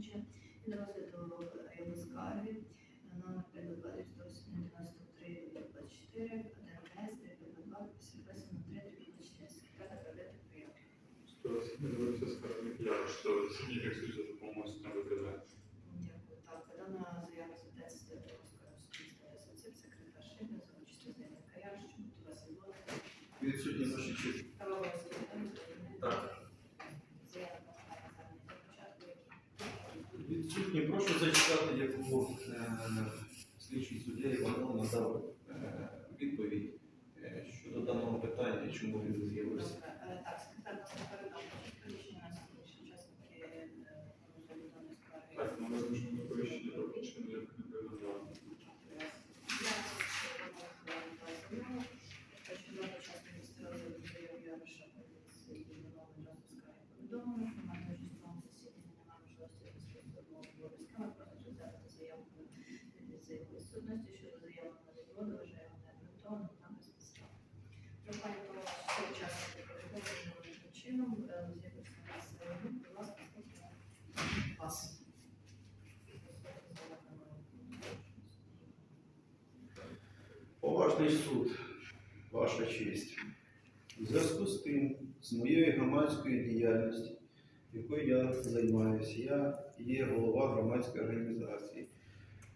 Івановича від розгляду його скарги номер 522 24 ДНС 352 58 3 24 секретар Кабінету прийом. Что дивився скаржник я, що сьогодні фіксується допомогою на ВКЗ. Дякую. Так, дана заява звертається до Дніпровської суспільства асоціації, секретар Шибля, за участю заявника Ярщенко, Василь Володимир. Відсутні ваші честь. Правовський Так. Заява має замінити початку, які Відсутні, прошу зачитати, яку е, слідчий суддя Іванов надав е, відповідь е, щодо даного питання, і чому він з'явився. Добре, е, так, секретар нас передав приміщення на сьогоднішній учасники е, розгляду даної скарги. Так, ну визначено на перевищення доручення, як не передав. Я Хочу два учасники розгляду заяву Яроша з Івановим разом скарги повідомлено, формально реєстровано засідання немає можливості розписувати обов'язками, просить розглянути заяву від заяву судності щодо заяви на відводу, вважаємо необґрунтованим та безпідставним. Прохання про всі учасники повідомлення належним чином е, з'явився на сьогодні. Будь ласка, слухаю вас. Поважний суд, ваша честь. У зв'язку з тим, з моєю громадською діяльністю, якою я займаюся, я є голова громадської організації.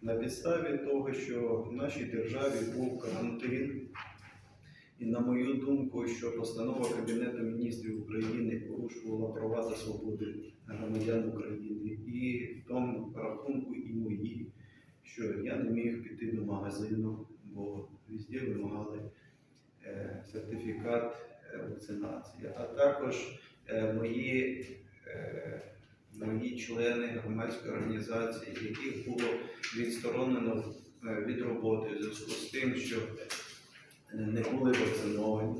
На підставі того, що в нашій державі був карантин, і на мою думку, що постанова Кабінету міністрів України порушувала права та свободи громадян України, і в тому рахунку і мої, що я не міг піти до магазину, бо везде вимагали е, сертифікат вакцинації, а також е, мої, е, мої члени громадської організації, яких було відсторонено е, від роботи в зв'язку з тим, що е, не були вакциновані.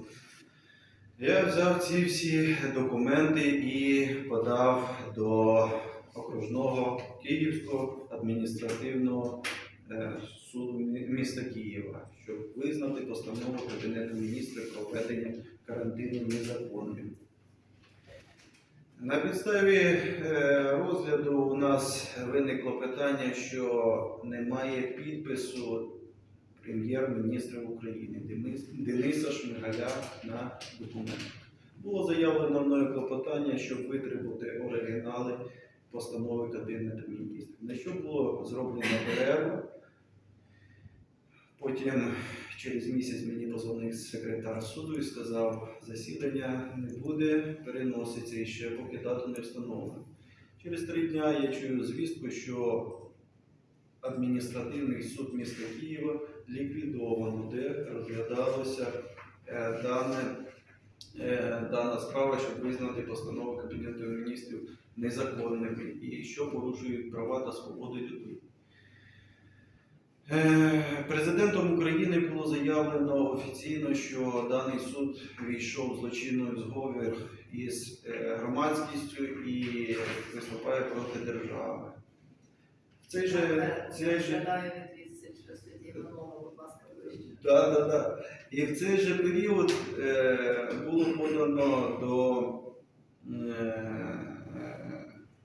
Я взяв ці всі документи і подав до окружного Київського адміністративного е, суду міста Києва, щоб визнати постанову Кабінету міністрів про введення карантину незаконним. На підставі е, розгляду у нас виникло питання, що немає підпису прем'єр-міністра України Дениса Шмигаля на документах. Було заявлено мною клопотання, щоб витребувати оригінали постанови Кабінету міністрів. На що було зроблено перерву. Потім через місяць мені позвонив секретар суду і сказав, засідання не буде, переноситься і ще поки дату не встановлено. Через три дня я чую звістку, що адміністративний суд міста Києва ліквідовано, де розглядалося е, дане, е, дана справа, щоб визнати постанову Кабінету міністрів незаконними і що порушують права та свободи людей. Е, Президентом України було заявлено офіційно, що даний суд війшов в злочинний зговір із е, громадськістю і виступає проти держави. Цей же, цей же, вище. да, да, да. І в цей же період е, було подано до е,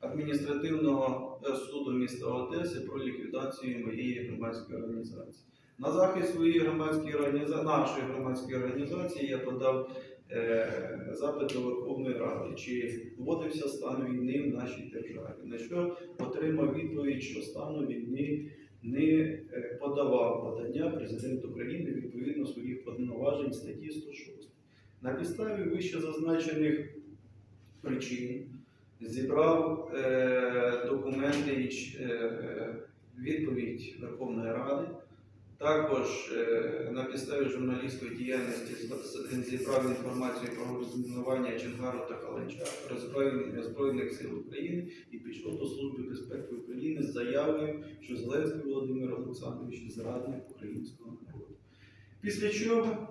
адміністративного суду міста Одеси про ліквідацію моєї громадської організації. На захист своєї громадської організації, нашої громадської організації я подав е, запит до Верховної Ради, чи вводився стан війни в нашій державі. На що отримав відповідь, що стану війни не е, подавав подання президент України відповідно своїх повноважень статті 106. На підставі вище зазначених причин зібрав е, документи е, відповідь Верховної Ради. Також е, на підставі журналістської діяльності зібрав інформацію про розмінування Чонгару та Збройних Збройних сил України і пішов до Служби безпеки України з заявою, що Зеленський Володимир Олександрович зрадник українського народу. Після чого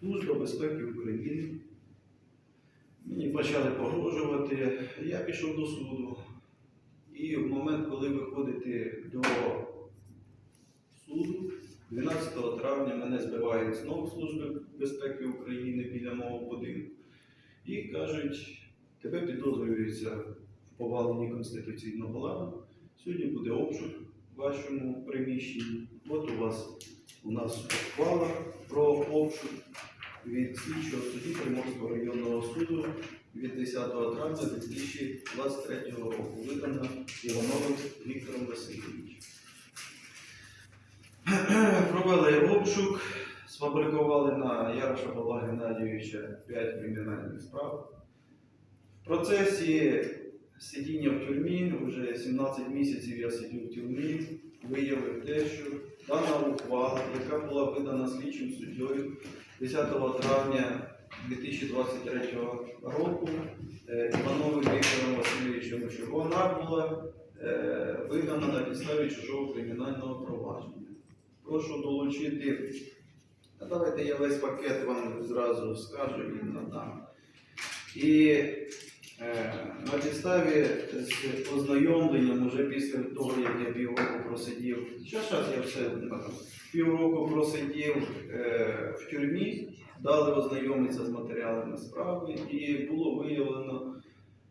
Служба безпеки України мені почали погрожувати. Я пішов до суду. І в момент, коли виходити до суду, 12 травня мене збивають знову Служби безпеки України біля мого будинку. І кажуть, тебе підозрюється поваленні конституційного ладу. Сьогодні буде обшук в вашому приміщенні. От у вас у нас ухвала про обшук від слідчого судді Приморського районного суду від 10 травня 2023 року, видана Івановим Віктором Васильовичем. Провели обшук, сфабрикували на Яроша Павла Геннадійовича 5 кримінальних справ. В процесі сидіння в тюрмі, вже 17 місяців я сидів в тюрмі, виявив те, що дана ухвала, яка була видана слідчим суддєю 10 травня 2023 року е, Івановим Віктором Васильовичем, що вона була е, видана на підставі чужого кримінального провадження. Прошу долучити. А давайте я весь пакет вам зразу скажу і надам. І на підставі з ознайомленням уже після того, як я півроку просидів, зараз я все півроку просидів е, в тюрмі, дали ознайомитися з матеріалами справи, і було виявлено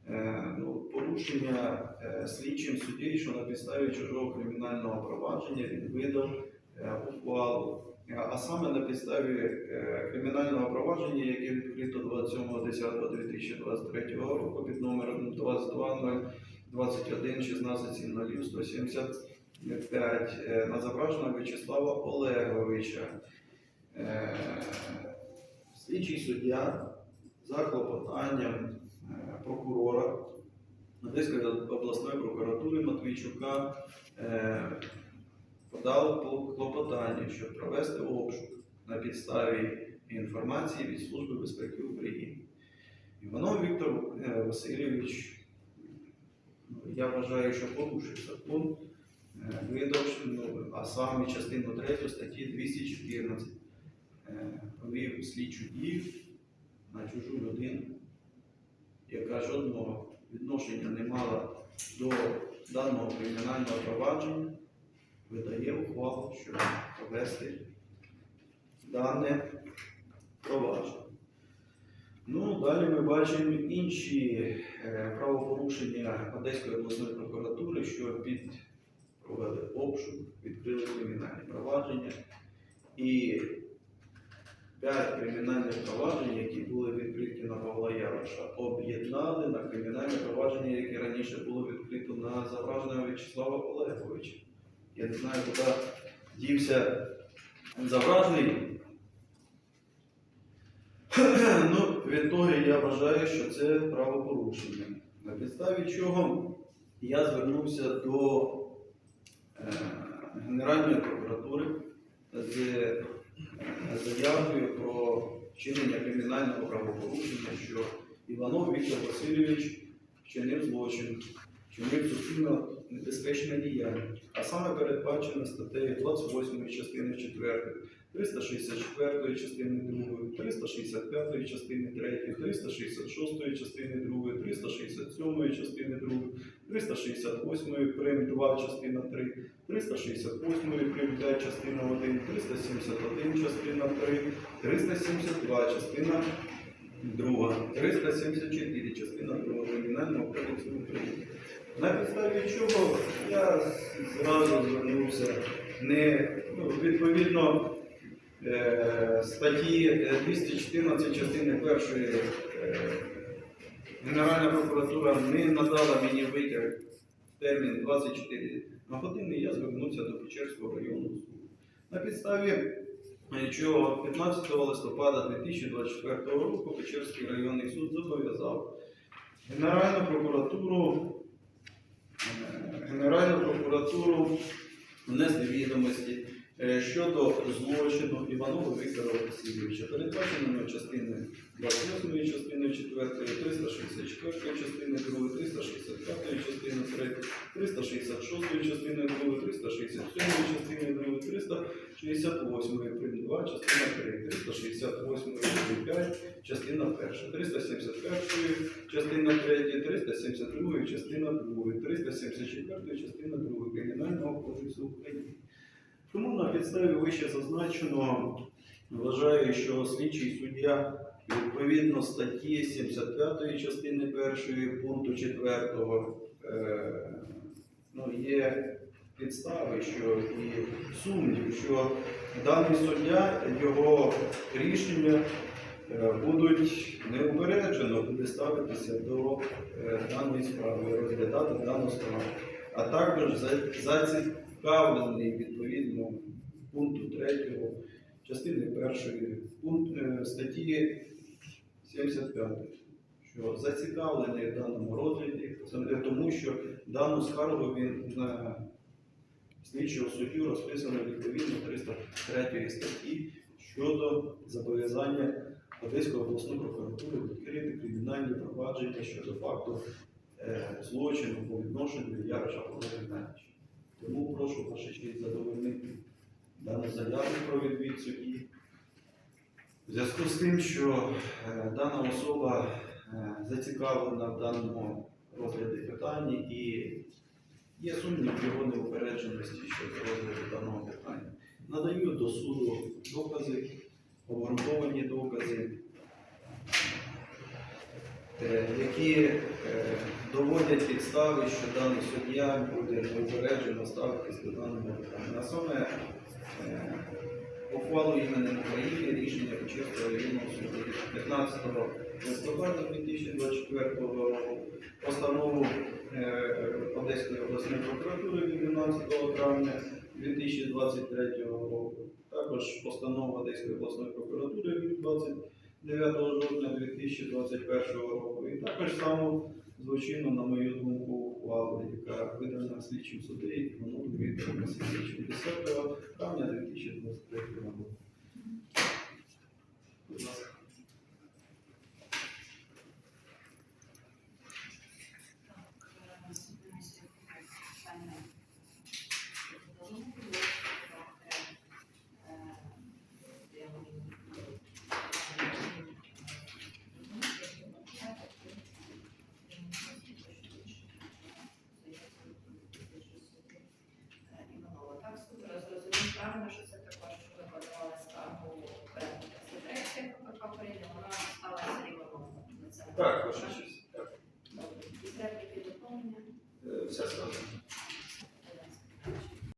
е, ну, порушення е, слідчим судді, що на підставі чужого кримінального провадження він видав е, ухвалу. А саме на підставі е, кримінального провадження, яке відкрито 27.10.2023 року під номером 22.021 16 175 е, на зображеного В'ячеслава Олеговича. Е, Слідчий суддя за клопотанням прокурора Одеської обласної прокуратури Матвійчука подав по клопотанню, щоб провести обшук на підставі інформації від Служби безпеки України. Іванов Віктор е, Васильович, ну, я вважаю, що порушив закон, видав, а саме частину 3 статті 214 е, провів слідчу дію на чужу людину, яка жодного відношення не мала до даного кримінального провадження, видає ухвалу, щоб провести дане провадження. Ну, далі ми бачимо інші е, правопорушення Одеської обласної прокуратури, що під провели обшук, відкрили кримінальні провадження. І п'ять кримінальних проваджень, які були відкриті на Павла Яроша, об'єднали на кримінальне провадження, яке раніше було відкрито на Завраженого В'ячеслава Олеговича. Я не знаю, куди дівся Завражний. ну, від того я вважаю, що це правопорушення. На підставі чого я звернувся до е, Генеральної прокуратури з е, заявою про вчинення кримінального правопорушення, що Іванов Віктор Васильович вчинив злочин, вчинив суспільно небезпечне діяння, а саме передбачено статтею 28 частини 4, 364 частини 2, 365 частини 3, 366 частини 2, 367 частини 2, 368 прим. 2 частина 3, 368 прим. 5 частина 1, 371 частина 3, 372 частина 2, 374 частина 2 Кримінального кодексу України. На підставі чого я зразу звернувся не ну, відповідно е, статті е, 214 частини 1 е, Генеральна прокуратура не надала мені витяг термін 24 на години, я звернувся до Печерського районного суду. На підставі е, чого 15 листопада 2024 року Печерський районний суд зобов'язав Генеральну прокуратуру Генеральну прокуратуру внесли відомості щодо злочину Іванова Віктора Васильовича, передбаченими частиною 28 частини 4, 364 частини 2, 365 частини 3, 366 частини 2, 367 частини 2, 368 прим. 2 частина 3, 368 прим. 5 частина 1, 371 частина 3, 372 частина 2, 374 частина 2 Кримінального кодексу України. Тому на підставі вище зазначеного вважаю, що слідчий суддя Відповідно статті 75 частини 1 пункту 4 е, ну, є підстави, що і сумнів, що даний суддя, його рішення е, будуть неупереджено буде ставитися до е, даної справи, розглядати дану справу. А також за- зацікавлений відповідно пункту 3 частини 1 пункт е, статті 75, що зацікавлений в даному розгляді, тому що дану скаргу він на слідчого суддю розписано відповідно 303 статті щодо зобов'язання Одеської обласної прокуратури відкрити кримінальні провадження щодо факту е, злочину по відношенню Яроша Володимировича. Тому прошу ваша честь задовольнити дану заяву про відвід судді. В зв'язку з тим, що е, дана особа е, зацікавлена в даному розгляді питання і є сумнів його неупередженості щодо розгляду даного питання. Надаю до суду докази, обґрунтовані докази, е, які доводять підстави, що даний суддя буде неупереджено ставитись до даного питання. Ухвалу іменем України рішення Печерського районного суду 15 листопада 2024 року, постанову е, Одеської обласної прокуратури від 12 травня 2023 року, також постанова Одеської обласної прокуратури від 29 жовтня 2021 року, і також саму злочинну, на мою думку, ухвалу, яка видана слідчим суддею Іванову Віктором Васильовичем 10 травня 2023 року.